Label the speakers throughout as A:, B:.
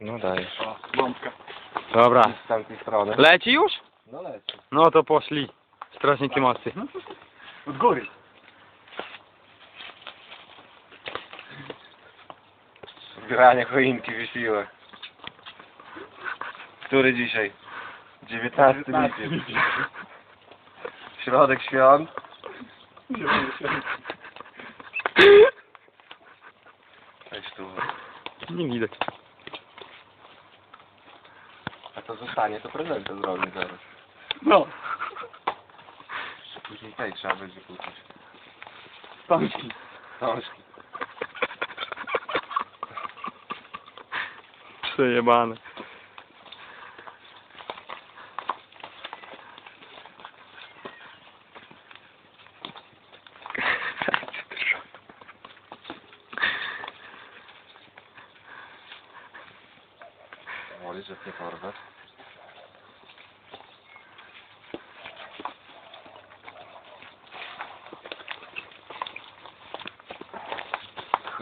A: No daj.
B: O, bombka.
C: Dobra.
A: Z tamtej strony.
C: Leci już?
A: No leci.
C: No to poszli. Strażniki mocy.
B: Od góry.
A: Zbieranie choinki wysiłek. Który dzisiaj? 19 lipiec. Środek świąt. Weź tu.
C: Nie widać.
A: To zostanie, to prezentę zrobię zaraz.
B: No,
A: Później tej trzeba będzie kupić.
B: stążki.
A: Książki.
C: Przejebane.
A: Woli, że nie porwać.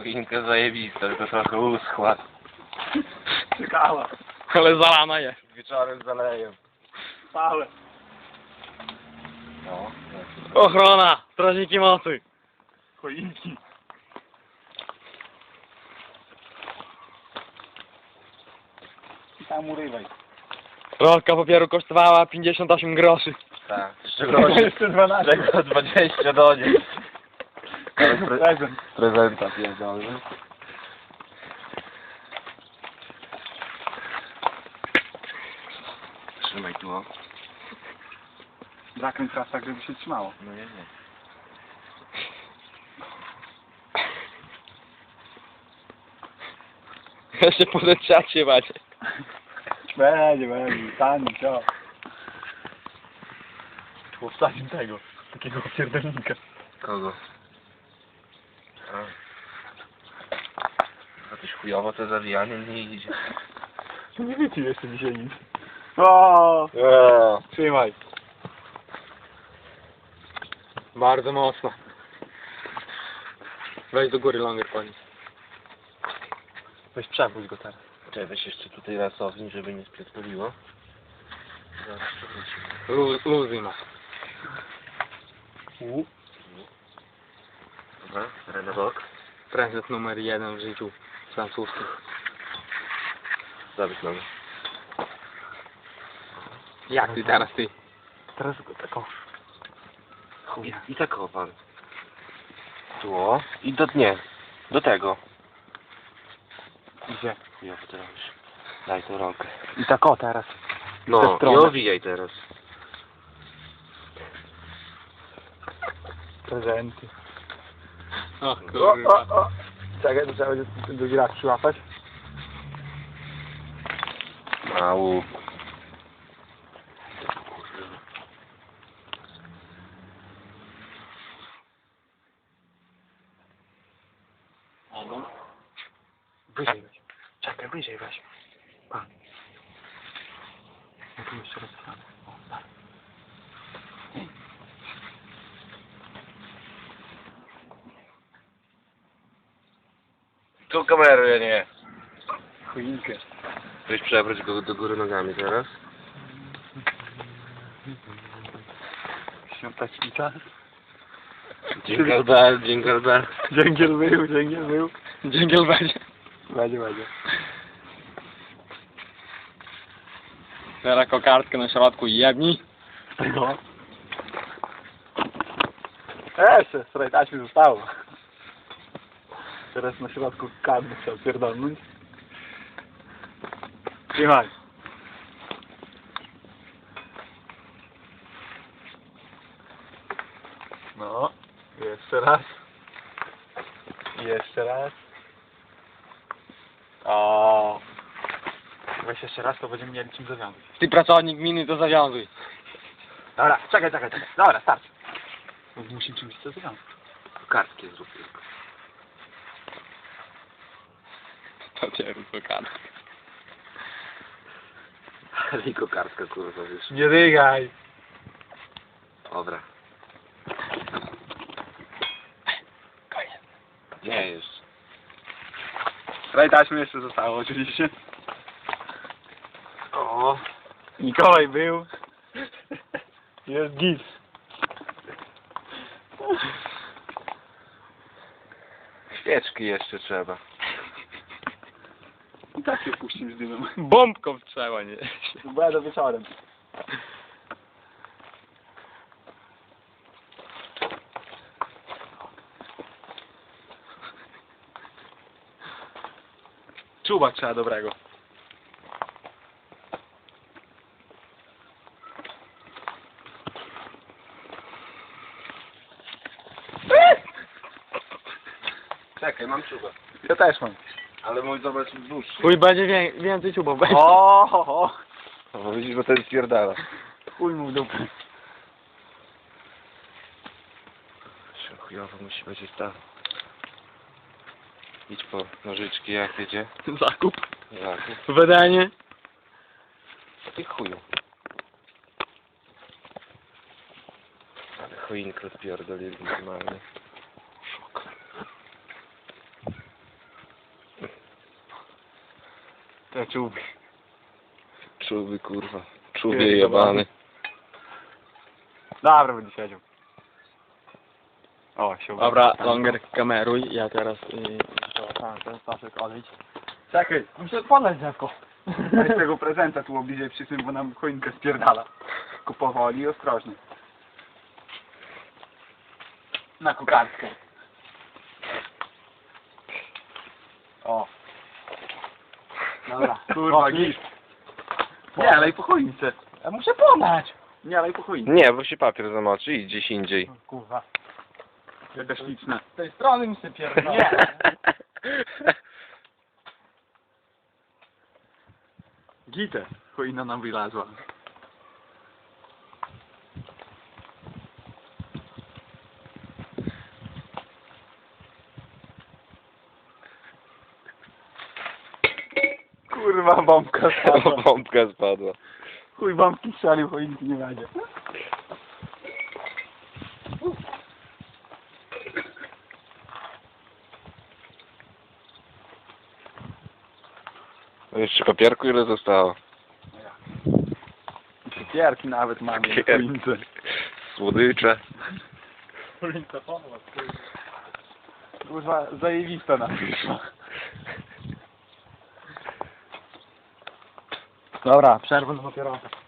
A: Choinka zajebista, tylko trochę uschła.
B: Czekała.
C: Ale zalana jest.
A: Wieczorem zaleję.
B: Stałe.
A: No.
C: Ochrona! Strażniki mocy.
B: Choinki. I tam urywaj.
C: Rolka papieru kosztowała 58 groszy.
A: Tak.
B: Jeszcze 12.
A: z czego 20 do niej. Pre
B: Prezent.
A: prezenta pierdolny. Trzymaj tu. o.
B: Zakręć raz tak, żeby się trzymało.
A: No nie, nie.
C: Jeszcze podeczać się macie.
B: Będzie, będzie. Tani, co? Tu wsadził tego. Takiego pierdolnika.
A: Kogo? A. A coś chujowo to zawijanie nie idzie.
B: Nie wiecie jeszcze dzisiaj nic. O,
A: Eee.
B: trzymaj.
C: Bardzo mocno. Weź do góry longer koniec.
B: Weź przewróć go teraz.
A: Czekaj, weź jeszcze tutaj rasownik, żeby nie spierdoliło. Zaraz przewrócimy.
C: Luz, luzy ma.
B: U.
A: Dobra.
C: Prezent numer jeden w życiu francuskim.
A: Zabić nogę.
C: Jak ty teraz ty?
B: Teraz go taką.
A: Chuja. I tak o pan. Tu o. I do nie. Do tego.
B: Gdzie?
A: Chujowo to robisz. Daj tą rąkę.
B: I tak o teraz.
A: No, i owijaj teraz.
B: Prezenty.
C: O
B: O,
C: kurwa.
B: o, o. Czekaj, to trzeba będzie drugi raz przyłapać.
A: Mału.
B: Wyżej weź. Czekaj, wyżej weź. Pa. No tu jeszcze raz wstanę. O, tak.
A: Tu kamerę, nie.
B: Choinkę.
A: Weź przewróć go do góry nogami teraz.
B: Świątecznica.
A: Jingle bell, jingle bell.
B: Dzięgiel był, dzięgiel był.
C: Dżingiel będzie.
B: Będzie, będzie.
C: Teraz kokardkę na środku jebni.
B: Z tego. E, Jeszcze, słuchaj, taśmy zostało. Teraz na środku karny trzeba pierdolnąć. Trzymaj. No, jeszcze raz. Jeszcze raz. O. Weź jeszcze raz, to będziemy mieli czym zawiązać.
C: Ty pracownik gminy to zawiązuj.
B: Dobra, czekaj, czekaj, czekaj. Dobra, starczy. Musimy czymś to zawiązać.
A: Kartki zrób tylko.
C: Papieru kokardkę.
A: Ale i kokardka kurwa wiesz.
B: Nie dygaj.
A: Dobra.
C: Koniec.
A: Nie jeszcze.
B: Kraj taśmy jeszcze zostało oczywiście. O, Mikołaj był. Jest git.
A: Świeczki jeszcze trzeba.
B: Tak się puścił z dymem.
C: Bombką trzeba, nie?
B: Będę wieczorem. Czuba trzeba dobrego.
A: Czekaj, mam czubę.
B: Ja też mam.
A: Ale mój zobacz dłuższy.
C: Chuj, będzie wię więcej ciubów.
B: O, ho, ho.
A: O, widzisz, bo to jest pierdala.
B: Chuj mu w dupę.
A: Chujowo musi być tak. Idź po nożyczki, jak jedzie.
C: Zakup.
A: Zakup.
C: Wydanie.
A: I chuju. Ale choinkę spierdolili normalnie.
B: Te czuby.
A: Czuby, kurwa. Czubie jebany.
B: Dobra, będzie siedział. O, się
C: Dobra,
B: uda.
C: longer kameruj. Ja teraz... Yy, to, ten Staszek odejdź.
B: Czekaj,
C: Muszę odpalać drzewko.
B: weź tego prezenta tu bliżej przy tym, bo nam choinkę spierdala. Tylko powoli i ostrożnie. Na kokardkę. O. Dobra, kurwa, git. Nie, ale i po choince.
C: Ja muszę pomać.
B: Nie, ale i po choince.
A: Nie, bo się papier zamoczy i gdzieś indziej.
C: Kurwa.
B: Jaka śliczna.
C: Z tej strony mi się pierdolę.
B: Nie. Gitę. Choina nam wylazła. Kurwa, bombka spadła.
A: Bombka spadła.
B: Chuj, bombki strzelił, choinki nie będzie.
A: A Jeszcze papierku ile zostało?
B: I Cukierki nawet mamy na
A: Cukierki.
B: choince.
A: Słodycze.
B: Kurwa, zajebista nam wyszła.
C: Dobra, przerwę na papierosa.